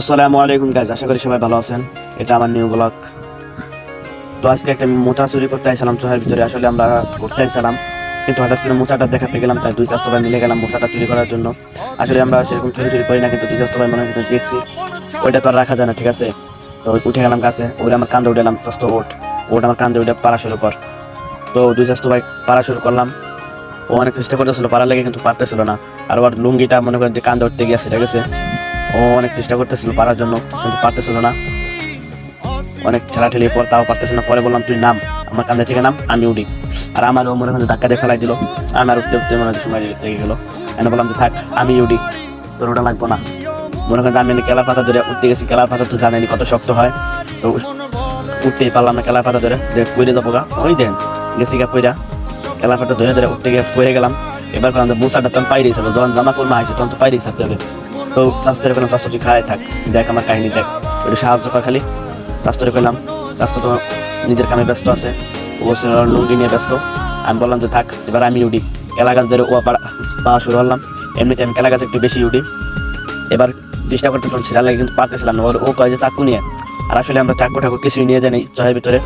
আসসালামু আলাইকুম গাইজ আশা করি সবাই ভালো আছেন। এটা আমার নিউ ব্লগ তো আজকে একটা মোচা চুরি করতে আইছিলাম চোহের ভিতরে। আসলে আমরা ঘুরতে আইছিলাম, কিন্তু হঠাৎ করে মোচাটা দেখা পেয়ে গেলাম, তাই দুই চাস্তো ভাই মিলে গেলাম মোচাটা চুরি করার জন্য। আসলে আমরা সেরকম চুরি চুরি করি না, কিন্তু দুই চাস্তো ভাই মনে হয় কিন্তু দেখছি। ওইটা তো আর রাখা যায় না, ঠিক আছে? তো উঠে গেলাম কাছে ওইটা আমার কান্দে উঠে গেলাম চাস্তো ওট ওটা আমার কান্দে উঠে পাড়া শুরু কর। তো দুই চাস্তো ভাই পাড়া শুরু করলাম। ও অনেক চেষ্টা করতেছিল পাড়ার লেগে কিন্তু পারতেছিল না। আর ওর লুঙ্গিটা মনে করেন যে কান্দে উঠতে গিয়েছে, ঠিক আছে? ও অনেক চেষ্টা করতেছিল পারার জন্য, কিন্তু পারতেছিল না। অনেক ঠেলাঠেলি পর তাও পারতেছিল না। পরে বললাম, তুই নাম, আমার কান্দে থেকে নাম, আমি উঠি আর আমার ও মনে হয় ধাক্কা ফেলাই দিল। আমার উঠতে উঠতে মনে হয় সময় লেগে গেলো। এনে বললাম যে, থাক, আমি উঠি তোর ওটা লাগবো না। মনে করেন আমি কেলার পাতা ধরে উঠতে গেছি। কেলার পাতা তো জানেনি কত শক্ত হয়। তো উঠতেই পারলাম না কেলার পাতা ধরে। যে পড়ে যাব গা। ওই দেন গেছি গা পইরা কেলার পাতা ধরে ধরে উঠতে গিয়ে পড়ে গেলাম। এবার করলাম যে, মুসাটা তখন পাইরেই ছিল যখন জামা কর্মা হয়েছে তখন তো পাইরেই থাকতে হবে। তো চাস্তরে করলাম চাস্তটি খায় থাক। দেখ আমার কাহিনী, দেখ। একটু সাহায্য কর খালি। চাস্তরে করলাম চাস্ত তো নিজের কামে ব্যস্ত আছে। ও লুঙ্গি নিয়ে ব্যস্ত? আমি বললাম যে, থাক, এবার আমি উঠি কেলা গাছ ধরে ও পাওয়া শুরু করলাম। এমনিতে আমি কেলা গাছ একটু বেশি উঠি এবার চেষ্টা করতেছিলাম ছিড়া লাগে কিন্তু পারতেছিলাম না। ও কয় যে, চাকু নিয়ে? আর আসলে আমরা চাকু ঠাকু কিছুই নিয়ে জানি চহের ভিতরে।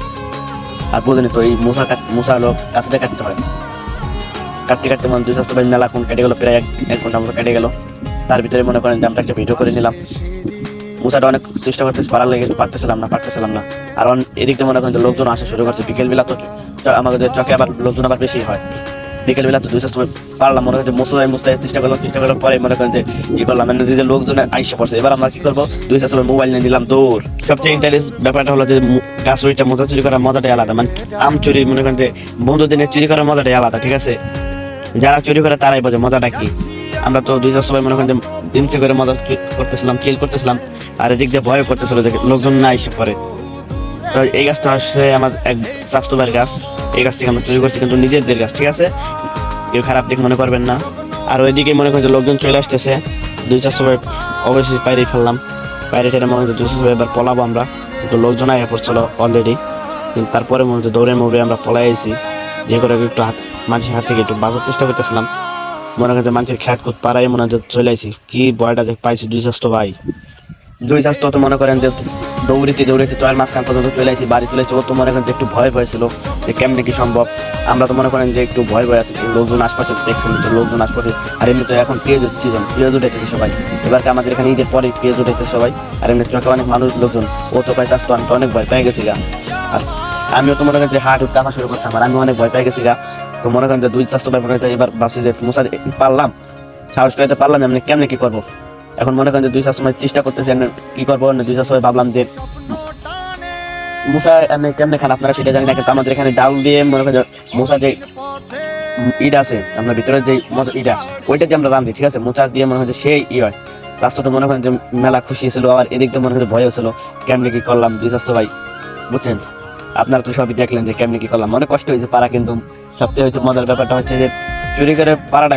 আর বুঝিনি তো, এই মশা কাট মশা লোক কাছটা কাটতে হয়। কাটতে কাটতে মানে দুই স্বাস্থ্য মেলা এখন কেটে গেলো, প্রায় এক ঘণ্টা মতো কেটে গেলো। তার ভিতরে মনে করেন যে আমরা একটা ভিডিও করে নিলাম। মশাটা অনেক চেষ্টা করতেছি, পারার লেগে পারতেছিলাম না পারতেছিলাম না। আর অন- এদিক দিয়ে মনে করেন যে লোকজন আসা শুরু করছে বিকেল বেলা তো আমাদের চকে আবার লোকজন আবার বেশি হয়। বিকেল বেলা তো দুই স্বাস্থ্য পারলাম, মনে করেন যে মশাই মশাই চেষ্টা করলাম, চেষ্টা করার পরে মনে করেন যে ই করলাম। মানে যে লোকজন আইসা পড়ছে, এবার আমরা কি করব? দুই সময় মোবাইল নিয়ে নিলাম দৌড়। সবচেয়ে ইন্টারেস্ট ব্যাপারটা হলো যে গাছ চুরিটা মোজা চুরি করার মজাটাই আলাদা। মানে আম চুরি, মনে করেন যে বন্ধু দিনে চুরি করার মজাটাই আলাদা, ঠিক আছে? যারা চুরি করে তারাই বোঝে মজাটা কি। আমরা তো দুই চার সবাই মনে করেন যে দিনচে করে মজা করতেছিলাম কিল করতেছিলাম, আর এদিক দিয়ে ভয় করতেছিল যে লোকজন না এসে পরে তো এই গাছটা হচ্ছে আমার এক স্বাস্থ্যবার গাছ, এই গাছ থেকে আমরা চুরি করছি কিন্তু নিজেদের গাছ, ঠিক আছে? কেউ খারাপ দিক মনে করবেন না। আর ওইদিকে মনে করেন যে লোকজন চলে আসতেছে, দুই চার সবাই অবশ্যই বাইরে ফেললাম। বাইরে টেনে মনে হচ্ছে দুই চার সবাই এবার পলাবো আমরা, কিন্তু লোকজন আগে পড়ছিল অলরেডি কিন্তু তারপরে মনে হচ্ছে দৌড়ে মৌড়ে আমরা পলাই আইছি যে করে একটু হাত মানুষের হাত থেকে একটু বাঁচার চেষ্টা করতেছিলাম। মনে করেন যে মানুষের খ্যাট কুত পাড়াই মনে হচ্ছে চলে আইছি। কি ভয়টা যে পাইছি দুই স্বাস্থ্য ভাই। দুই স্বাস্থ্য তো মনে করেন যে দৌড়িতে দৌড়িতে চয়ের মাঝখান পর্যন্ত চলে আসি বাড়ি চলে আসছি ও তো মনে করেন একটু ভয় ভয় ছিল যে কেমনে কি সম্ভব। আমরা তো মনে করেন যে একটু ভয় ভয় আছি লোকজন আশপাশে দেখছেন তো লোকজন আশপাশে। আর এমনি তো এখন পেঁয়াজের সিজন পেঁয়াজ উঠাইতেছে সবাই। এবার তো আমাদের এখানে ঈদের পরে পেঁয়াজ উঠাইতেছে সবাই। আর এমনি চোখে অনেক মানুষ লোকজন, ও তো পাই চাষতো আমি তো অনেক ভয় পেয়ে গেছি গা। আর আমিও তো মনে করেন যে হাট উঠ কামা শুরু করছি আমার। আমি অনেক ভয় পেয়ে গেছি গা। তো মনে করেন যে দুই চাষতো ভাই মনে করেন যে এবার ভাবছি যে মশা পারলাম। সাহস করে পারলাম, এমনি কেমনে কি করব? এখন মনে করেন যে দুই চার সময় চেষ্টা করতেছি কি করব? দুই চার সময় ভাবলাম যে, মুসা, এমনি কেমনে খান আপনারা সেটা জানি না, কিন্তু আমাদের এখানে ডাউল দিয়ে মনে করেন মুসা যে ইট আছে আপনার ভিতরে যে ইটা, ওইটা দিয়ে আমরা রান্ধি ঠিক আছে? মোচা দিয়ে মনে হয় সেই ই হয়। রাস্তাটা মনে করেন যে মেলা খুশি ছিল আবার এদিক দিয়ে মনে হয় ভয় ছিল। কেমনে কি করলাম, দুই স্বাস্থ্য ভাই বুঝছেন? আপনারা তো সবই দেখলেন যে কেমনে কি করলাম। অনেক কষ্ট হয়েছে পাড়া কিন্তু সবচেয়ে হচ্ছে মজার ব্যাপারটা হচ্ছে যে চুরি করে পাড়াটা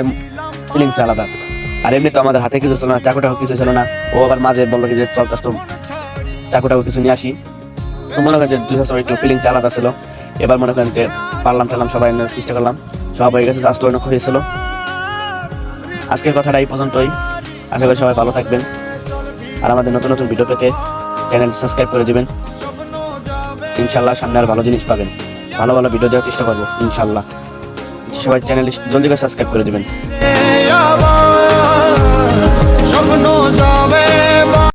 ফিলিংস আলাদা। আর এমনি তো আমাদের হাতে কিছু ছিল না, চাকুটাও কিছু ছিল না। ও আবার মাঝে বলল যে, চল চাষ চাকুটাও কিছু নিয়ে আসি। তো মনে করেন যে দুই চাষ একটু ফিলিংস আলাদা ছিল। এবার মনে করেন যে পারলাম টারলাম সবাই চেষ্টা করলাম। সব হয়ে গেছে চাষ তো অনেক হয়েছিল। আজকের কথাটা এই পর্যন্তই। আশা করি সবাই ভালো থাকবেন। আর আমাদের নতুন নতুন ভিডিও পেতে চ্যানেল সাবস্ক্রাইব করে দিবেন। ইনশাল্লাহ সামনে আর ভালো জিনিস পাবেন। ভালো ভালো ভিডিও দেওয়ার চেষ্টা করব, ইনশাল্লাহ। সবাই চ্যানেল জলদি করে সাবস্ক্রাইব করে দিবেন।